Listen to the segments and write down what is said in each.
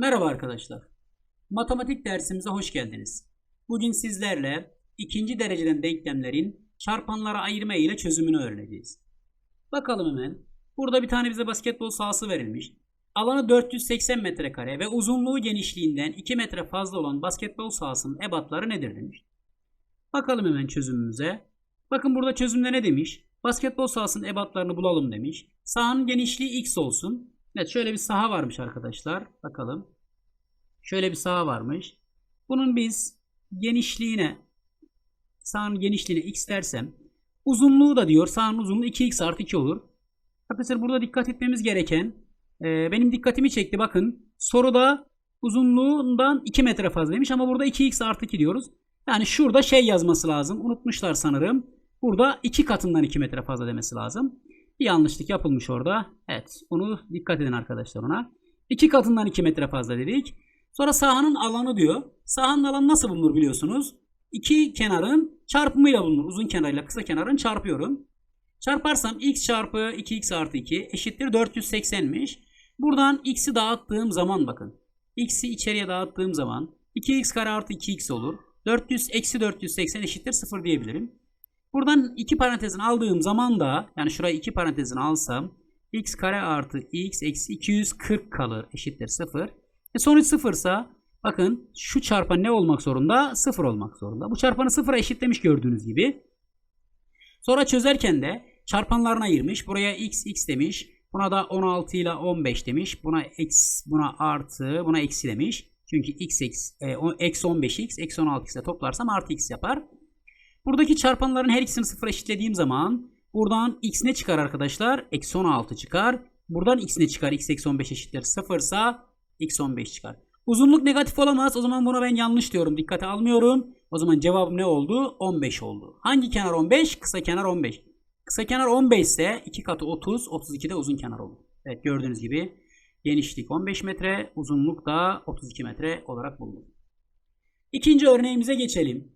Merhaba arkadaşlar. Matematik dersimize hoş geldiniz. Bugün sizlerle ikinci dereceden denklemlerin çarpanlara ayırma ile çözümünü öğreneceğiz. Bakalım hemen. Burada bir tane bize basketbol sahası verilmiş. Alanı 480 metrekare ve uzunluğu genişliğinden 2 metre fazla olan basketbol sahasının ebatları nedir demiş. Bakalım hemen çözümümüze. Bakın burada çözümde ne demiş? Basketbol sahasının ebatlarını bulalım demiş. Sahanın genişliği x olsun. Evet şöyle bir saha varmış arkadaşlar. Bakalım. Şöyle bir saha varmış. Bunun biz genişliğine sahanın genişliğine x dersem uzunluğu da diyor sahanın uzunluğu 2x artı 2 olur. Arkadaşlar burada dikkat etmemiz gereken e, benim dikkatimi çekti bakın. Soruda uzunluğundan 2 metre fazla demiş ama burada 2x artı 2 diyoruz. Yani şurada şey yazması lazım. Unutmuşlar sanırım. Burada 2 katından 2 metre fazla demesi lazım. Bir yanlışlık yapılmış orada. Evet. Onu dikkat edin arkadaşlar ona. 2 katından 2 metre fazla dedik. Sonra sahanın alanı diyor. Sahanın alanı nasıl bulunur biliyorsunuz. İki kenarın çarpımıyla bulunur. Uzun kenarıyla kısa kenarın çarpıyorum. Çarparsam x çarpı 2x artı 2 eşittir 480'miş. Buradan x'i dağıttığım zaman bakın. x'i içeriye dağıttığım zaman 2x kare artı 2x olur. 400 eksi 480 eşittir 0 diyebilirim. Buradan iki parantezin aldığım zaman da yani şurayı iki parantezin alsam x kare artı x eksi 240 kalır eşittir 0. E sonuç 0 ise bakın şu çarpan ne olmak zorunda? 0 olmak zorunda. Bu çarpanı 0'a eşitlemiş gördüğünüz gibi. Sonra çözerken de çarpanlarına ayırmış. Buraya x x demiş. Buna da 16 ile 15 demiş. Buna x buna artı buna eksi demiş. Çünkü x e, o- eksi 15x eksi 16x ile toplarsam artı x yapar. Buradaki çarpanların her ikisini sıfıra eşitlediğim zaman buradan x ne çıkar arkadaşlar? Eksi 16 çıkar. Buradan x ne çıkar? x eksi 15 eşittir 0 ise x 15 çıkar. Uzunluk negatif olamaz. O zaman buna ben yanlış diyorum. Dikkate almıyorum. O zaman cevabım ne oldu? 15 oldu. Hangi kenar 15? Kısa kenar 15. Kısa kenar 15 ise 2 katı 30, 32 de uzun kenar olur. Evet gördüğünüz gibi genişlik 15 metre, uzunluk da 32 metre olarak bulunur. İkinci örneğimize geçelim.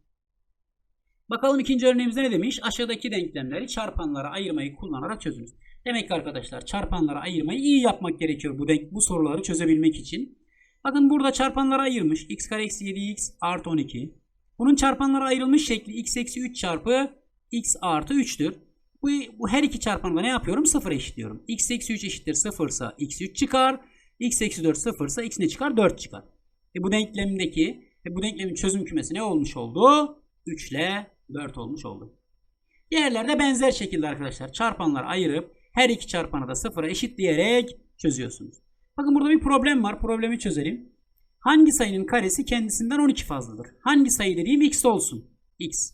Bakalım ikinci örneğimizde ne demiş? Aşağıdaki denklemleri çarpanlara ayırmayı kullanarak çözünüz. Demek ki arkadaşlar çarpanlara ayırmayı iyi yapmak gerekiyor bu denk bu soruları çözebilmek için. Bakın burada çarpanlara ayırmış. x kare eksi 7x artı 12. Bunun çarpanlara ayrılmış şekli x eksi 3 çarpı x artı 3'tür. Bu, bu her iki çarpanı da ne yapıyorum? 0 eşitliyorum. x eksi 3 eşittir 0 ise x 3 çıkar. x eksi 4 0 ise x ne çıkar? 4 çıkar. E bu denklemdeki ve bu denklemin çözüm kümesi ne olmuş oldu? 3 ile 4 olmuş oldu. Diğerlerde benzer şekilde arkadaşlar çarpanlar ayırıp her iki çarpanı da sıfıra eşitleyerek çözüyorsunuz. Bakın burada bir problem var. Problemi çözelim. Hangi sayının karesi kendisinden 12 fazladır? Hangi sayı dediğim x olsun. x.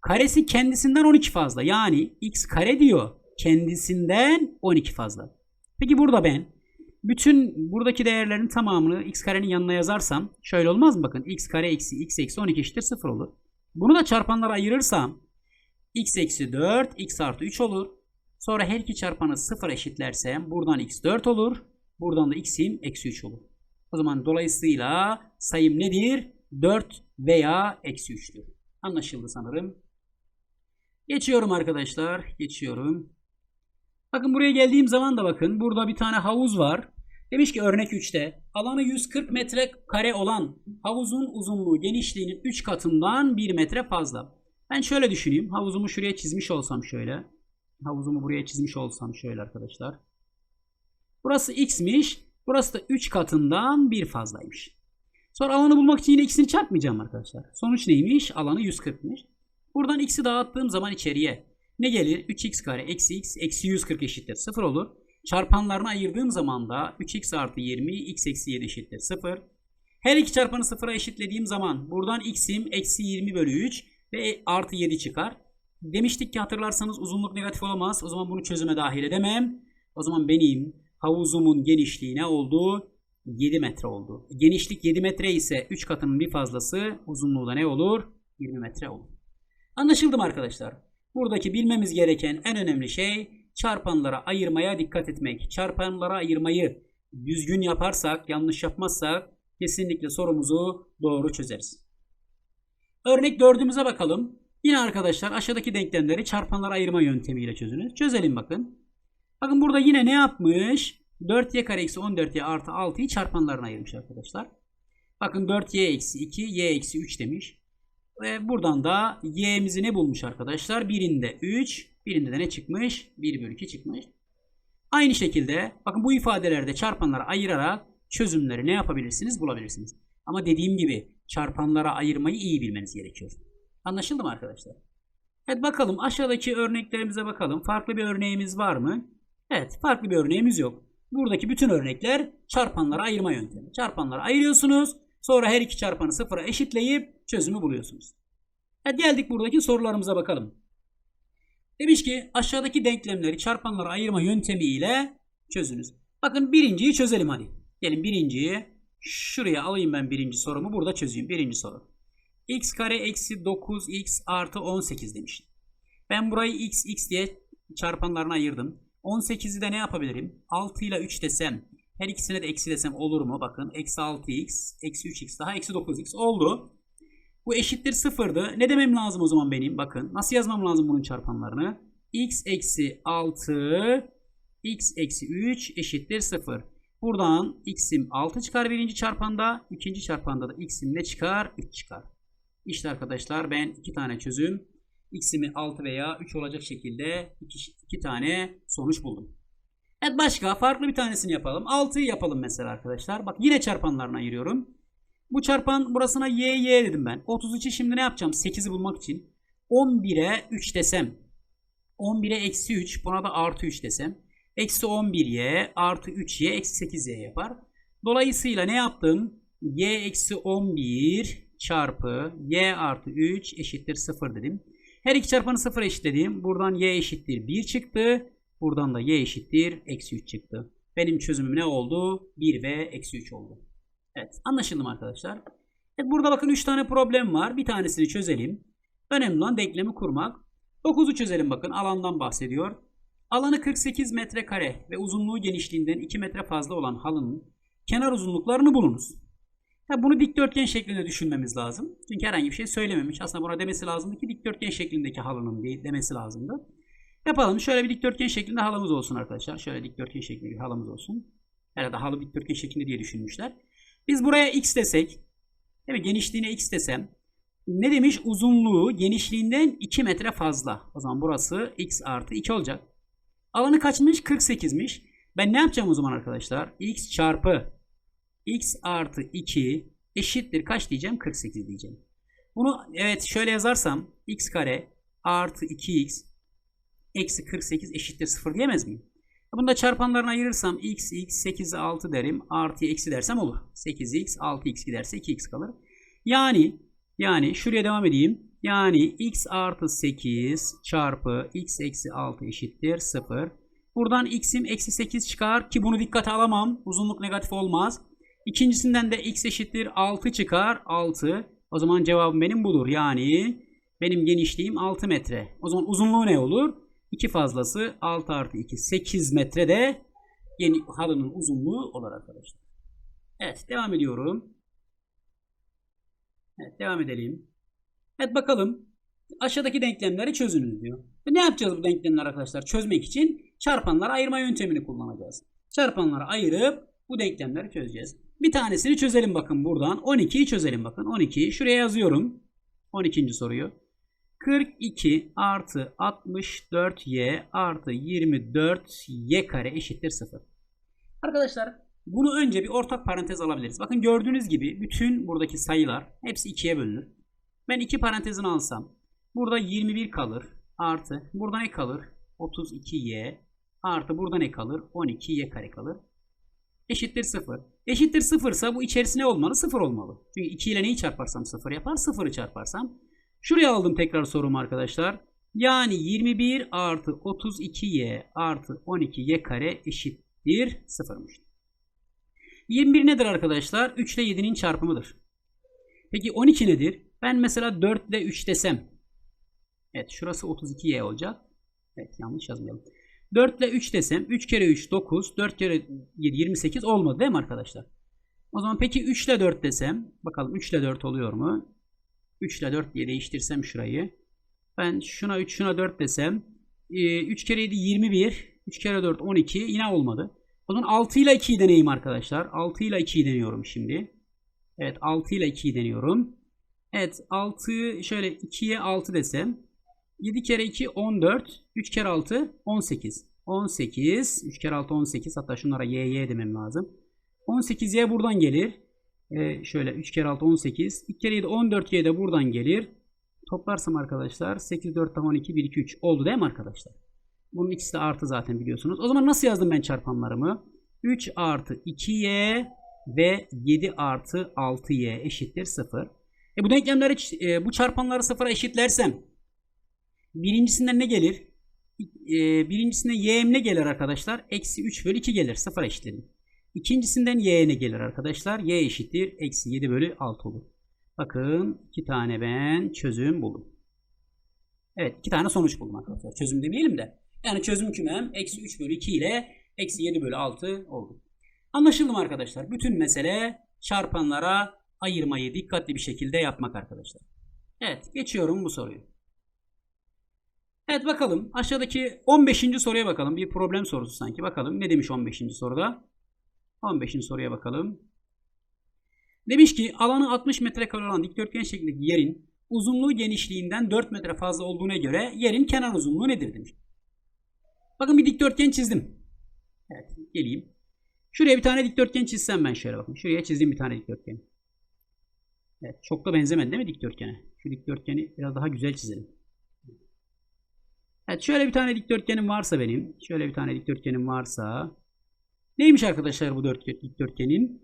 Karesi kendisinden 12 fazla. Yani x kare diyor. Kendisinden 12 fazla. Peki burada ben bütün buradaki değerlerin tamamını x karenin yanına yazarsam şöyle olmaz mı? Bakın x kare eksi x eksi 12 eşittir 0 olur. Bunu da çarpanlara ayırırsam x eksi 4 x artı 3 olur. Sonra her iki çarpanı 0 eşitlersem buradan x 4 olur. Buradan da x'im eksi 3 olur. O zaman dolayısıyla sayım nedir? 4 veya eksi 3'tür. Anlaşıldı sanırım. Geçiyorum arkadaşlar. Geçiyorum. Bakın buraya geldiğim zaman da bakın burada bir tane havuz var. Demiş ki örnek 3'te alanı 140 metre kare olan havuzun uzunluğu genişliğinin 3 katından 1 metre fazla. Ben şöyle düşüneyim. Havuzumu şuraya çizmiş olsam şöyle. Havuzumu buraya çizmiş olsam şöyle arkadaşlar. Burası x'miş. Burası da 3 katından 1 fazlaymış. Sonra alanı bulmak için yine x'ini çarpmayacağım arkadaşlar. Sonuç neymiş? Alanı 140'mış. Buradan x'i dağıttığım zaman içeriye ne gelir? 3x kare eksi x eksi 140 eşittir 0 olur. Çarpanlarını ayırdığım zaman da 3x artı 20 x eksi 7 eşittir 0. Her iki çarpanı sıfıra eşitlediğim zaman buradan x'im eksi 20 bölü 3 ve artı 7 çıkar. Demiştik ki hatırlarsanız uzunluk negatif olamaz. O zaman bunu çözüme dahil edemem. O zaman benim havuzumun genişliği ne oldu? 7 metre oldu. Genişlik 7 metre ise 3 katının bir fazlası uzunluğu da ne olur? 20 metre olur. Anlaşıldı mı arkadaşlar? Buradaki bilmemiz gereken en önemli şey çarpanlara ayırmaya dikkat etmek. Çarpanlara ayırmayı düzgün yaparsak, yanlış yapmazsak kesinlikle sorumuzu doğru çözeriz. Örnek dördümüze bakalım. Yine arkadaşlar aşağıdaki denklemleri çarpanlara ayırma yöntemiyle çözünüz. Çözelim bakın. Bakın burada yine ne yapmış? 4y kare eksi 14y artı 6'yı çarpanlarına ayırmış arkadaşlar. Bakın 4y eksi 2, y eksi 3 demiş. Ve buradan da y'mizi ne bulmuş arkadaşlar? Birinde 3, birinde de ne çıkmış? 1 bölü 2 çıkmış. Aynı şekilde bakın bu ifadelerde çarpanlara ayırarak çözümleri ne yapabilirsiniz? Bulabilirsiniz. Ama dediğim gibi çarpanlara ayırmayı iyi bilmeniz gerekiyor. Anlaşıldı mı arkadaşlar? Evet bakalım aşağıdaki örneklerimize bakalım. Farklı bir örneğimiz var mı? Evet farklı bir örneğimiz yok. Buradaki bütün örnekler çarpanlara ayırma yöntemi. Çarpanlara ayırıyorsunuz. Sonra her iki çarpanı sıfıra eşitleyip çözümü buluyorsunuz. Evet geldik buradaki sorularımıza bakalım. Demiş ki aşağıdaki denklemleri çarpanlara ayırma yöntemi ile çözünüz. Bakın birinciyi çözelim hadi. Gelin birinciyi şuraya alayım ben birinci sorumu burada çözeyim. Birinci soru. x kare eksi 9x artı 18 demiş. Ben burayı x x diye çarpanlarına ayırdım. 18'i de ne yapabilirim? 6 ile 3 desem her ikisine de eksi desem olur mu? Bakın eksi 6x eksi 3x daha eksi 9x oldu. Bu eşittir sıfırdı. Ne demem lazım o zaman benim? Bakın nasıl yazmam lazım bunun çarpanlarını? x eksi 6 x eksi 3 eşittir 0. Buradan x'im 6 çıkar birinci çarpanda. ikinci çarpanda da x'im ne çıkar? 3 çıkar. İşte arkadaşlar ben iki tane çözüm x'imi 6 veya 3 olacak şekilde iki, iki tane sonuç buldum. Evet başka farklı bir tanesini yapalım. 6'yı yapalım mesela arkadaşlar. Bak yine çarpanlarına ayırıyorum. Bu çarpan burasına y y dedim ben. 33'ü şimdi ne yapacağım? 8'i bulmak için. 11'e 3 desem. 11'e eksi 3 buna da artı 3 desem. Eksi 11y artı 3y eksi 8y yapar. Dolayısıyla ne yaptım? y eksi 11 çarpı y artı 3 eşittir 0 dedim. Her iki çarpanı 0 eşitledim. Buradan y eşittir 1 çıktı. Buradan da y eşittir eksi 3 çıktı. Benim çözümüm ne oldu? 1 ve eksi 3 oldu. Evet anlaşıldı mı arkadaşlar? Evet, burada bakın 3 tane problem var. Bir tanesini çözelim. Önemli olan denklemi kurmak. 9'u çözelim bakın alandan bahsediyor. Alanı 48 metrekare ve uzunluğu genişliğinden 2 metre fazla olan halının kenar uzunluklarını bulunuz. Ha, bunu dikdörtgen şeklinde düşünmemiz lazım. Çünkü herhangi bir şey söylememiş. Aslında buna demesi lazımdı ki dikdörtgen şeklindeki halının değil demesi lazımdı. Yapalım. Şöyle bir dikdörtgen şeklinde halımız olsun arkadaşlar. Şöyle dikdörtgen şeklinde bir halımız olsun. Herhalde halı dikdörtgen şeklinde diye düşünmüşler. Biz buraya x desek, mi? genişliğine x desem, ne demiş? Uzunluğu genişliğinden 2 metre fazla. O zaman burası x artı 2 olacak. Alanı kaçmış? 48'miş. Ben ne yapacağım o zaman arkadaşlar? x çarpı x artı 2 eşittir kaç diyeceğim? 48 diyeceğim. Bunu evet şöyle yazarsam x kare artı 2x eksi 48 eşittir 0 diyemez miyim? Bunu da çarpanlarına ayırırsam x, x, 8'e 6 derim. Artı eksi dersem olur. 8x, 6x giderse 2x kalır. Yani, yani şuraya devam edeyim. Yani x artı 8 çarpı x eksi 6 eşittir 0. Buradan x'im eksi 8 çıkar ki bunu dikkate alamam. Uzunluk negatif olmaz. İkincisinden de x eşittir 6 çıkar. 6. O zaman cevabım benim budur. Yani benim genişliğim 6 metre. O zaman uzunluğu ne olur? 2 fazlası 6 artı 2 8 metre de yeni halının uzunluğu olur arkadaşlar. Evet devam ediyorum. Evet devam edelim. Evet bakalım. Aşağıdaki denklemleri çözünüz diyor. Ve ne yapacağız bu denklemler arkadaşlar? Çözmek için çarpanlara ayırma yöntemini kullanacağız. Çarpanlara ayırıp bu denklemleri çözeceğiz. Bir tanesini çözelim bakın buradan. 12'yi çözelim bakın. 12'yi şuraya yazıyorum. 12. soruyu. 42 artı 64y artı 24y kare eşittir 0. Arkadaşlar bunu önce bir ortak parantez alabiliriz. Bakın gördüğünüz gibi bütün buradaki sayılar hepsi 2'ye bölünür. Ben 2 parantezini alsam burada 21 kalır artı burada ne kalır? 32y artı burada ne kalır? 12y kare kalır. Eşittir 0. Eşittir 0 ise bu içerisine olmalı? 0 olmalı. Çünkü 2 ile neyi çarparsam 0 yapar? 0'ı çarparsam Şuraya aldım tekrar sorumu arkadaşlar. Yani 21 artı 32y artı 12y kare eşittir 0'mış. 21 nedir arkadaşlar? 3 ile 7'nin çarpımıdır. Peki 12 nedir? Ben mesela 4 ile 3 desem. Evet şurası 32y olacak. Evet yanlış yazmayalım. 4 ile 3 desem 3 kere 3 9 4 kere 7 28 olmadı değil mi arkadaşlar? O zaman peki 3 ile 4 desem bakalım 3 ile 4 oluyor mu? 3 ile 4 diye değiştirsem şurayı. Ben şuna 3 şuna 4 desem 3 kere 7 21 3 kere 4 12 yine olmadı. O zaman 6 ile 2'yi deneyeyim arkadaşlar. 6 ile 2'yi deniyorum şimdi. Evet 6 ile 2'yi deniyorum. Evet 6 şöyle 2'ye 6 desem. 7 kere 2 14. 3 kere 6 18. 18. 3 kere 6 18. Hatta şunlara y y demem lazım. 18y buradan gelir. Ee, şöyle 3 kere 6 18. 2 kere 7 14y de buradan gelir. Toplarsam arkadaşlar 8 4 daha 12 1 2 3 oldu değil mi arkadaşlar? Bunun ikisi de artı zaten biliyorsunuz. O zaman nasıl yazdım ben çarpanlarımı? 3 artı 2y ve 7 artı 6y eşittir 0. E bu denklemleri e, bu çarpanları sıfıra eşitlersem birincisinden ne gelir? E, birincisinden y'm ne gelir arkadaşlar? Eksi 3 bölü 2 gelir. Sıfıra eşitledim. İkincisinden y ne gelir arkadaşlar? y eşittir. Eksi 7 bölü 6 olur. Bakın iki tane ben çözüm buldum. Evet iki tane sonuç buldum arkadaşlar. Çözüm demeyelim de. Yani çözüm kümem eksi 3 bölü 2 ile eksi 7 bölü 6 oldu. Anlaşıldı mı arkadaşlar? Bütün mesele çarpanlara ayırmayı dikkatli bir şekilde yapmak arkadaşlar. Evet geçiyorum bu soruyu. Evet bakalım aşağıdaki 15. soruya bakalım. Bir problem sorusu sanki. Bakalım ne demiş 15. soruda? 15. soruya bakalım. Demiş ki alanı 60 metrekare olan dikdörtgen şeklindeki yerin uzunluğu genişliğinden 4 metre fazla olduğuna göre yerin kenar uzunluğu nedir demiş. Bakın bir dikdörtgen çizdim. Evet geleyim. Şuraya bir tane dikdörtgen çizsem ben şöyle bakın. Şuraya çizdim bir tane dikdörtgen. Evet çok da benzemedi değil mi dikdörtgene? Şu dikdörtgeni biraz daha güzel çizelim. Evet şöyle bir tane dikdörtgenim varsa benim. Şöyle bir tane dikdörtgenim varsa. Neymiş arkadaşlar bu dört dikdörtgenin?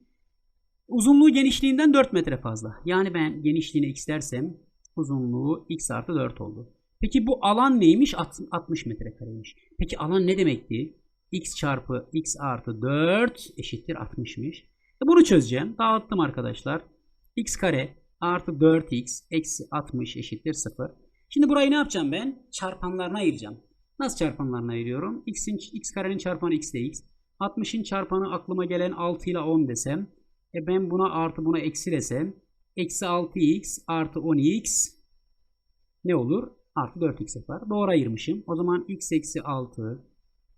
Uzunluğu genişliğinden 4 metre fazla. Yani ben genişliğini x dersem uzunluğu x artı 4 oldu. Peki bu alan neymiş? 60 metrekareymiş. Peki alan ne demekti? x çarpı x artı 4 eşittir 60'mış. E bunu çözeceğim. Dağıttım arkadaşlar. x kare artı 4x eksi 60 eşittir 0. Şimdi burayı ne yapacağım ben? Çarpanlarına ayıracağım. Nasıl çarpanlarına ayırıyorum? x'in x karenin çarpanı x de x. 60'ın çarpanı aklıma gelen 6 ile 10 desem. E ben buna artı buna eksi desem. Eksi 6x artı 10x ne olur? Artı 4x yapar. Doğru ayırmışım. O zaman x eksi 6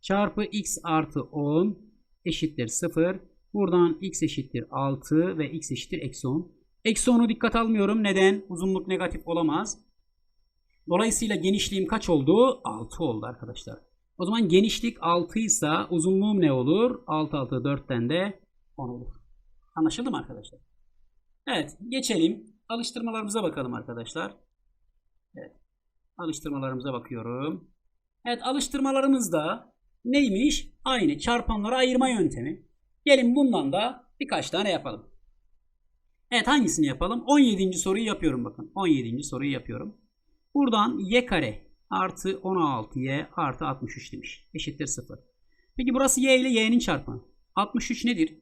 çarpı x artı 10 eşittir 0. Buradan x eşittir 6 ve x eşittir eksi 10. Eksi 10'u dikkat almıyorum. Neden? Uzunluk negatif olamaz. Dolayısıyla genişliğim kaç oldu? 6 oldu arkadaşlar. O zaman genişlik 6 ise uzunluğum ne olur? 6 6 4'ten de 10 olur. Anlaşıldı mı arkadaşlar? Evet geçelim. Alıştırmalarımıza bakalım arkadaşlar. Evet. Alıştırmalarımıza bakıyorum. Evet alıştırmalarımızda neymiş? Aynı çarpanlara ayırma yöntemi. Gelin bundan da birkaç tane yapalım. Evet hangisini yapalım? 17. soruyu yapıyorum bakın. 17. soruyu yapıyorum. Buradan y kare artı 16y artı 63 demiş. Eşittir 0. Peki burası y ile y'nin çarpanı. 63 nedir?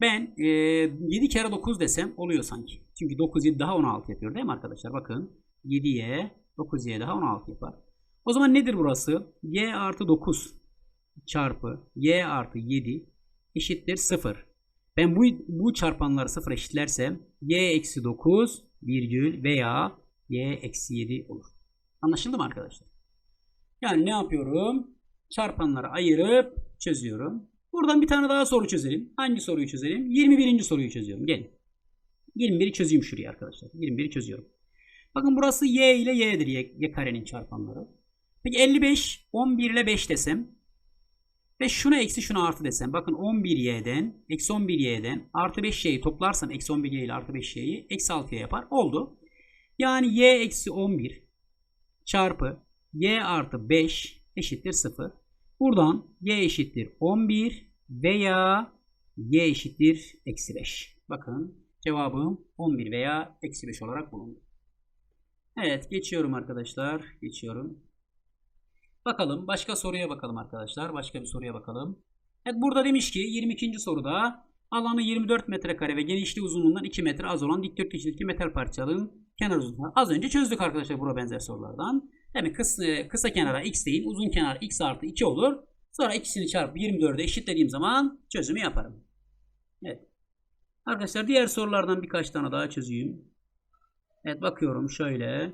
Ben e, 7 kere 9 desem oluyor sanki. Çünkü 9 7 daha 16 yapıyor değil mi arkadaşlar? Bakın 7y 9y daha 16 yapar. O zaman nedir burası? y artı 9 çarpı y artı 7 eşittir 0. Ben bu, bu çarpanları 0 eşitlersem y eksi 9 virgül veya y eksi 7 olur. Anlaşıldı mı arkadaşlar? Yani ne yapıyorum? Çarpanları ayırıp çözüyorum. Buradan bir tane daha soru çözelim. Hangi soruyu çözelim? 21. soruyu çözüyorum. Gelin. 21'i çözeyim şuraya arkadaşlar. 21'i çözüyorum. Bakın burası y ile y'dir. Y, y karenin çarpanları. Peki 55, 11 ile 5 desem. Ve şuna eksi şuna artı desem. Bakın 11y'den, eksi 11y'den artı 5y'yi toplarsam eksi 11y ile artı 5y'yi eksi 6'ya yapar. Oldu. Yani y eksi 11 çarpı y artı 5 eşittir 0. Buradan y eşittir 11 veya y eşittir eksi 5. Bakın cevabım 11 veya eksi 5 olarak bulundu. Evet geçiyorum arkadaşlar. Geçiyorum. Bakalım başka soruya bakalım arkadaşlar. Başka bir soruya bakalım. Evet burada demiş ki 22. soruda alanı 24 metrekare ve genişliği uzunluğundan 2 metre az olan dikdörtgen şekildeki metal parçaların kenar uzunluğu. Az önce çözdük arkadaşlar buna benzer sorulardan. Demek kısa, kısa kenara x değil uzun kenar x artı 2 olur. Sonra ikisini çarpıp 24'e eşitlediğim zaman çözümü yaparım. Evet. Arkadaşlar diğer sorulardan birkaç tane daha çözeyim. Evet bakıyorum şöyle.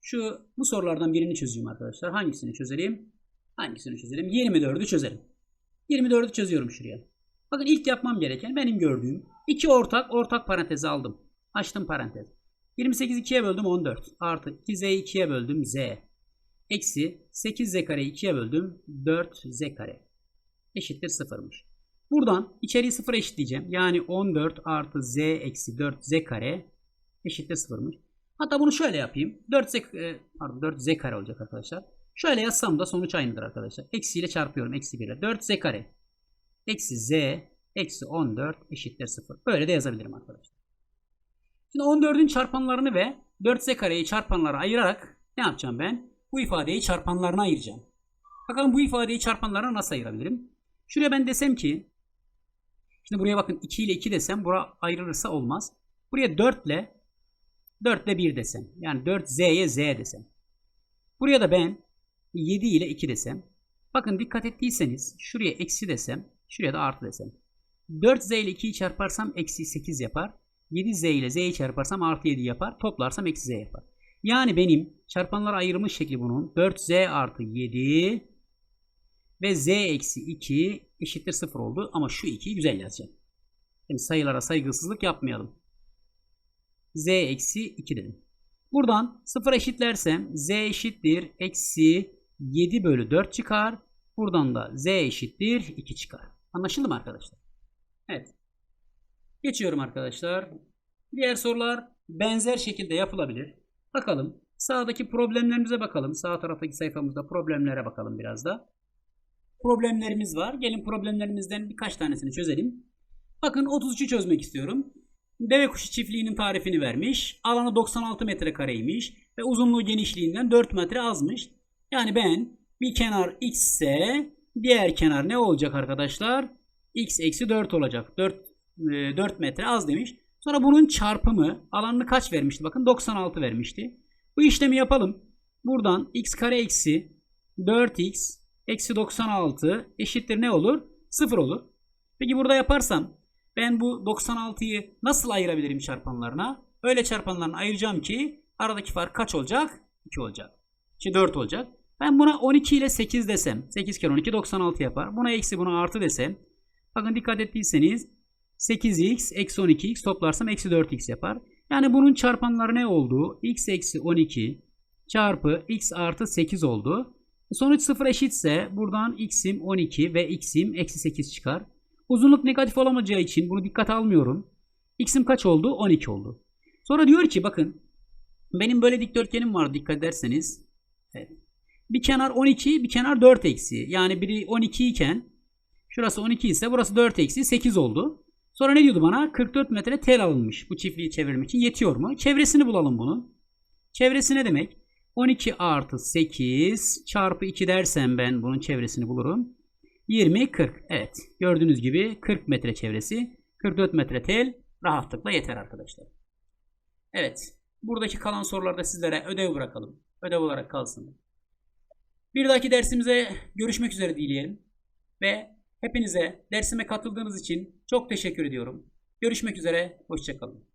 Şu bu sorulardan birini çözeyim arkadaşlar. Hangisini çözelim? Hangisini çözelim? 24'ü çözelim. 24'ü çözüyorum şuraya. Bakın ilk yapmam gereken benim gördüğüm iki ortak ortak parantezi aldım. Açtım parantez. 28 2'ye böldüm 14. Artı 2z'yi 2'ye böldüm z. Eksi 8z kareyi 2'ye böldüm 4z kare. Eşittir sıfırmış. Buradan içeriği sıfır eşitleyeceğim. Yani 14 artı z eksi 4z kare eşittir sıfırmış. Hatta bunu şöyle yapayım. 4z, e, pardon 4z kare olacak arkadaşlar. Şöyle yazsam da sonuç aynıdır arkadaşlar. Eksiyle çarpıyorum. Eksi 1 ile. 4z kare. Eksi z eksi 14 eşittir 0. Böyle de yazabilirim arkadaşlar. Şimdi 14'ün çarpanlarını ve 4z kareyi çarpanlara ayırarak ne yapacağım ben? Bu ifadeyi çarpanlarına ayıracağım. Bakalım bu ifadeyi çarpanlarına nasıl ayırabilirim? Şuraya ben desem ki Şimdi buraya bakın 2 ile 2 desem bura ayrılırsa olmaz. Buraya 4 ile 4 ile 1 desem. Yani 4z'ye z desem. Buraya da ben 7 ile 2 desem. Bakın dikkat ettiyseniz şuraya eksi desem. Şuraya da artı desem. 4z ile 2'yi çarparsam eksi 8 yapar. 7z ile z'yi çarparsam artı 7 yapar. Toplarsam eksi z yapar. Yani benim çarpanlara ayırmış şekli bunun 4z artı 7 ve z eksi 2 eşittir 0 oldu. Ama şu 2'yi güzel yazacağım. Şimdi sayılara saygısızlık yapmayalım. z eksi 2 dedim. Buradan 0 eşitlersem z eşittir eksi 7 bölü 4 çıkar. Buradan da z eşittir 2 çıkar. Anlaşıldı mı arkadaşlar? Evet. Geçiyorum arkadaşlar. Diğer sorular benzer şekilde yapılabilir. Bakalım. Sağdaki problemlerimize bakalım. Sağ taraftaki sayfamızda problemlere bakalım biraz da. Problemlerimiz var. Gelin problemlerimizden birkaç tanesini çözelim. Bakın 33'ü çözmek istiyorum. Deve kuşu çiftliğinin tarifini vermiş. Alanı 96 metrekareymiş. Ve uzunluğu genişliğinden 4 metre azmış. Yani ben bir kenar x ise diğer kenar ne olacak arkadaşlar? x eksi 4 olacak. 4, 4 metre az demiş. Sonra bunun çarpımı alanını kaç vermişti? Bakın 96 vermişti. Bu işlemi yapalım. Buradan x kare eksi 4x eksi 96 eşittir ne olur? 0 olur. Peki burada yaparsam ben bu 96'yı nasıl ayırabilirim çarpanlarına? Öyle çarpanlarına ayıracağım ki aradaki fark kaç olacak? 2 olacak. İşte 4 olacak. Ben buna 12 ile 8 desem. 8 kere 12 96 yapar. Buna eksi buna artı desem. Bakın dikkat ettiyseniz 8x eksi 12x toplarsam eksi 4x yapar. Yani bunun çarpanları ne oldu? x eksi 12 çarpı x artı 8 oldu. Sonuç 0 eşitse buradan x'im 12 ve x'im eksi 8 çıkar. Uzunluk negatif olamayacağı için bunu dikkate almıyorum. X'im kaç oldu? 12 oldu. Sonra diyor ki bakın benim böyle dikdörtgenim var dikkat ederseniz. Evet. Bir kenar 12 bir kenar 4 eksi. Yani biri 12 iken şurası 12 ise burası 4 eksi 8 oldu. Sonra ne diyordu bana? 44 metre tel alınmış bu çiftliği çevirmek için. Yetiyor mu? Çevresini bulalım bunun. Çevresi ne demek? 12 artı 8 çarpı 2 dersem ben bunun çevresini bulurum. 20, 40. Evet. Gördüğünüz gibi 40 metre çevresi. 44 metre tel rahatlıkla yeter arkadaşlar. Evet. Buradaki kalan sorularda sizlere ödev bırakalım. Ödev olarak kalsın. Bir dahaki dersimize görüşmek üzere dileyelim. Ve hepinize dersime katıldığınız için çok teşekkür ediyorum. Görüşmek üzere. Hoşçakalın.